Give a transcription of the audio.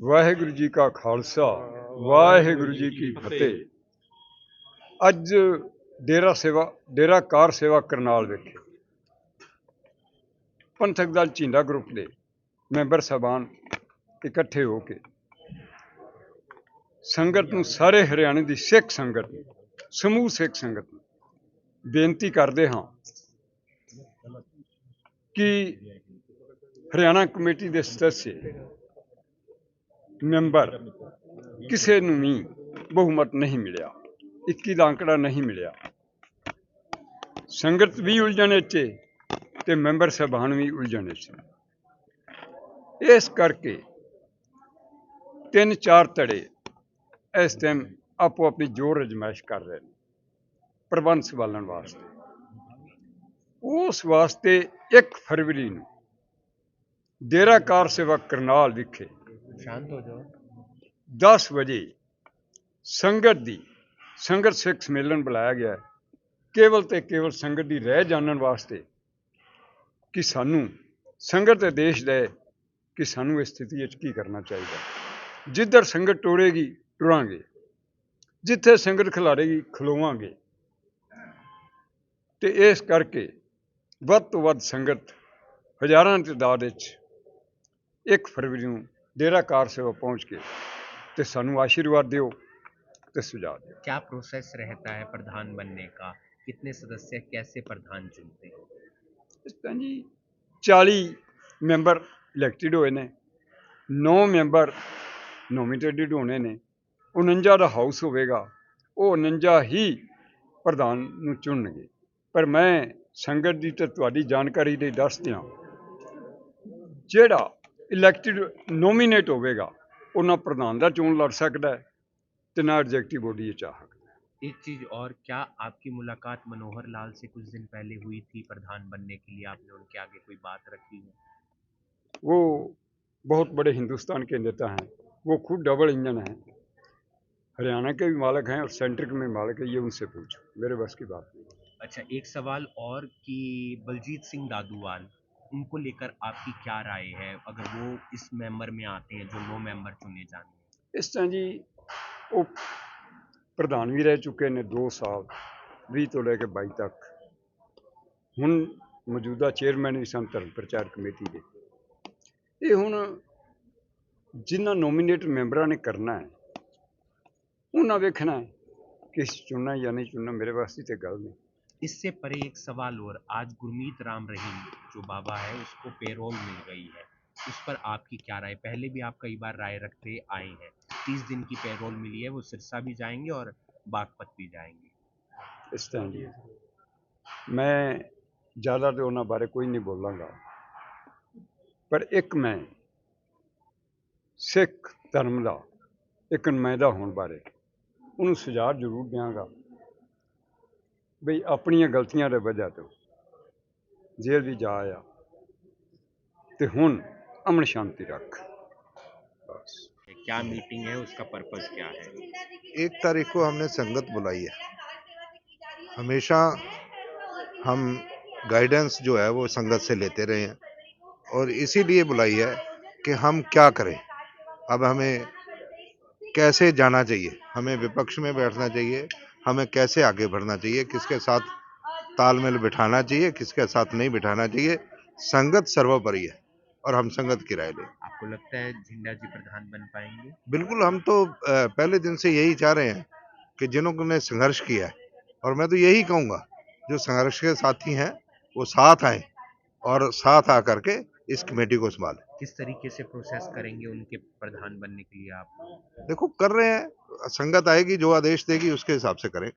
ਵਾਹਿਗੁਰੂ ਜੀ ਕਾ ਖਾਲਸਾ ਵਾਹਿਗੁਰੂ ਜੀ ਕੀ ਫਤਿਹ। ਅੱਜ ਡੇਰਾ ਸੇਵਾ ਡੇਰਾ ਕਾਰ ਸੇਵਾ ਕਰਨਾਲ ਵਿਖੇ ਪੰਥਕ ਦਲ ਝੀਂਡਾ ਗਰੁੱਪ ਦੇ ਮੈਂਬਰ ਸਾਹਿਬਾਨ ਇਕੱਠੇ ਹੋ ਕੇ ਸੰਗਤ ਨੂੰ ਸਾਰੇ ਹਰਿਆਣੇ ਦੀ ਸਿੱਖ ਸੰਗਤ ਨੂੰ ਸਮੂਹ ਸਿੱਖ ਸੰਗਤ ਨੂੰ ਬੇਨਤੀ ਕਰਦੇ ਹਾਂ ਕਿ ਹਰਿਆਣਾ ਕਮੇਟੀ ਦੇ ਸਦੱਸਿਆ ਮੈਂਬਰ ਕਿਸੇ ਨੂੰ ਵੀ ਬਹੁਮਤ ਨਹੀਂ ਮਿਲਿਆ। 21 ਦਾ ਅੰਕੜਾ ਨਹੀਂ ਮਿਲਿਆ। ਸੰਗਤ ਵੀ ਉਲਝਣ 'ਚ ਤੇ ਮੈਂਬਰ ਸਾਹਿਬਾਨ ਵੀ ਉਲਝਣ 'ਚ ਇਸ ਕਰਕੇ ਤਿੰਨ ਚਾਰ ਧੜੇ ਇਸ ਟਾਈਮ ਆਪੋ ਆਪਣੀ ਜੋਰ ਅਜਮਾਇਸ਼ ਕਰ ਰਹੇ ਨੇ, ਪ੍ਰਬੰਧ ਸੰਭਾਲਣ ਵਾਸਤੇ। ਉਸ ਵਾਸਤੇ 1 ਫਰਵਰੀ ਨੂੰ ਡੇਰਾ ਕਾਰ ਸੇਵਾ ਕਰਨਾਲ ਵਿਖੇ ਸ਼ਾਂਤ હો જાઓ 10 ਵਜੇ ਸੰਗਤ ਦੀ, ਸੰਗਤ ਸਿੱਖ ਸੰਮੇਲਨ ਬੁਲਾਇਆ ਗਿਆ ਕੇਵਲ ਤੇ ਕੇਵਲ ਸੰਗਤ ਦੀ ਰਹਿ ਜਾਣਨ ਵਾਸਤੇ ਕਿ ਸਾਨੂੰ, ਸੰਗਤ ਦੇ ਦੇਸ਼ ਦੇ ਕਿ ਸਾਨੂੰ ਇਸ ਸਥਿਤੀ ਵਿੱਚ ਕੀ ਕਰਨਾ ਚਾਹੀਦਾ ਜਿੱਧਰ ਸੰਗਤ ਟੋੜੇਗੀ ਟੁਰਾਂਗੇ। ਜਿੱਥੇ ਸੰਗਤ ਖਿਲਾੜੇਗੀ ਖਲੋਵਾਂਗੇ। ਤੇ ਇਸ ਕਰਕੇ ਵੱਧ ਤੋਂ ਵੱਧ ਸੰਗਤ ਹਜ਼ਾਰਾਂ ਤਦਾਦ ਵਿੱਚ 1 ਫਰਵਰੀ ਨੂੰ ਡੇਰਾ ਕਾਰ ਸੇਵਾ ਪਹੁੰਚ ਕੇ ਤੇ ਸਾਨੂੰ ਆਸ਼ੀਰਵਾਦ ਦਿਓ ਤੇ ਸੁਝਾਅ ਦਿਓ क्या प्रोसेस रहता है प्रधान बनने का कितने सदस्य कैसे प्रधान चुनते हैं ਇਸ ਤਰ੍ਹਾਂ ਜੀ 40 ਮੈਂਬਰ ਇਲੈਕਟਿਡ ਹੋਏ ਨੇ 9 ਮੈਂਬਰ ਨੋਮੀਨੇਟਡ ਹੋਣੇ ਨੇ 49 ਦਾ ਹਾਊਸ ਹੋਵੇਗਾ ਉਹ 49 ਹੀ ਪ੍ਰਧਾਨ ਨੂੰ ਚੁਣਨਗੇ ਪਰ ਮੈਂ ਸੰਗਤ ਦੀ ਤੇ ਤੁਹਾਡੀ ਜਾਣਕਾਰੀ ਲਈ ਦੱਸ ਦਿਆਂ ਜਿਹੜਾ ਇਲੈਕਟਿਡ ਨੋਮੀਨੇਟ ਹੋਵੇਗਾ ਉਹਨਾਂ ਪ੍ਰਧਾਨ ਦਾ ਚੋਣ ਲੜ ਸਕਦਾ ਹੈ ਤੇ ਨਾ ਐਗਜ਼ੈਕਟਿਵ ਬੋਡੀ ਚ ਆ ਸਕਦਾ एक चीज और क्या आपकी मुलाकात मनोहर लाल से कुछ दिन पहले हुई थी प्रधान बनने के लिए आपने उनके आगे कोई बात रखी है वो बहुत बड़े हिंदुस्तान के नेता हैं वो खुद डबल इंजन हैं हरियाणा के भी मालिक हैं और सेंटर के भी मालिक हैं ये उनसे पूछो मेरे बस की बात नहीं अच्छा एक सवाल और कि बलजीत सिंह दादूवाल उनको लेकर आपकी क्या राय है अगर वो इस मेंबर में आते हैं जो नौ मेंबर चुने जाने हैं ਇਸ ਤਰ੍ਹਾਂ ਜੀ ਉਹ ਪ੍ਰਧਾਨ ਵੀ ਰਹਿ ਚੁੱਕੇ ਨੇ 2 ਸਾਲ 20 ਤੋਂ ਲੈ ਕੇ 22 ਤੱਕ ਹੁਣ ਮੌਜੂਦਾ ਚੇਅਰਮੈਨ ਵੀ ਸਨ ਧਰਮ ਪ੍ਰਚਾਰ ਕਮੇਟੀ ਦੇ ਇਹ ਹੁਣ ਜਿਨ੍ਹਾਂ ਨੋਮੀਨੇਟ ਮੈਂਬਰਾਂ ਨੇ ਕਰਨਾ ਹੈ ਉਹਨਾਂ ਵੇਖਣਾ ਹੈ ਕਿ ਚੁਣਨਾ ਜਾਂ ਨਹੀਂ ਚੁਣਨਾ ਮੇਰੇ ਵਾਸਤੇ ਤੇ ਗੱਲ ਨਹੀਂ इससे परे एक सवाल और आज गुरमीत राम रहीम जो बाबा है उसको पेरोल मिल गई है उस पर आपकी क्या राय पहले भी आप कई बार राय रखते आए हैं तीस दिन की पेरोल मिली है वो सिरसा भी जाएंगे और बागपत भी जाएंगे ਇਸ ਤਰ੍ਹਾਂ ਜੀ ਮੈਂ ਜ਼ਿਆਦਾ ਤੇ ਉਹਨਾਂ ਬਾਰੇ ਕੋਈ ਨਹੀਂ ਬੋਲਾਂਗਾ ਪਰ ਇੱਕ ਮੈਂ ਸਿੱਖ ਧਰਮ ਦਾ ਇੱਕ ਨੁਮਾਇੰਦਾ ਹੋਣ ਬਾਰੇ ਉਹਨੂੰ ਸੁਝਾਅ ਜ਼ਰੂਰ ਦਿਆਂਗਾ ਬਈ ਆਪਣੀਆਂ ਗਲਤੀਆਂ ਦੇ ਵਜ੍ਹਾ ਤੋਂ ਜੇਲ੍ਹ ਵੀ ਜਾ ਆਇਆ ਤੇ ਹੁਣ ਅਮਨ ਸ਼ਾਂਤੀ ਰੱਖ ਬਸ क्या मीटिंग है उसका पर्पस क्या है एक तारीख को हमने संगत बुलाई है हमेशा हम गाइडेंस जो है वो संगत से लेते रहे हैं और इसीलिए बुलाई है कि हम क्या करें अब हमें कैसे जाना चाहिए हमें विपक्ष में बैठना चाहिए हमें कैसे आगे बढ़ना चाहिए? किसके साथ तालमेल बिठाना चाहिए? किसके साथ नहीं बिठाना चाहिए? संगत सर्वोपरि है और हम संगत की राय लें। आपको लगता है झिंडा जी प्रधान बन पाएँगे? बिल्कुल हम तो पहले दिन से यही चाह रहे हैं कि जिन्होंने संघर्ष किया है और मैं तो यही कहूँगा जो संघर्ष के साथी हैं वो साथ आए और साथ आकर के इस कमेटी को संभाल। किस तरीके से प्रोसेस करेंगे उनके प्रधान बनने के लिए आप? देखो कर रहे हैं संगत आएगी जो आदेश देगी उसके हिसाब से करें।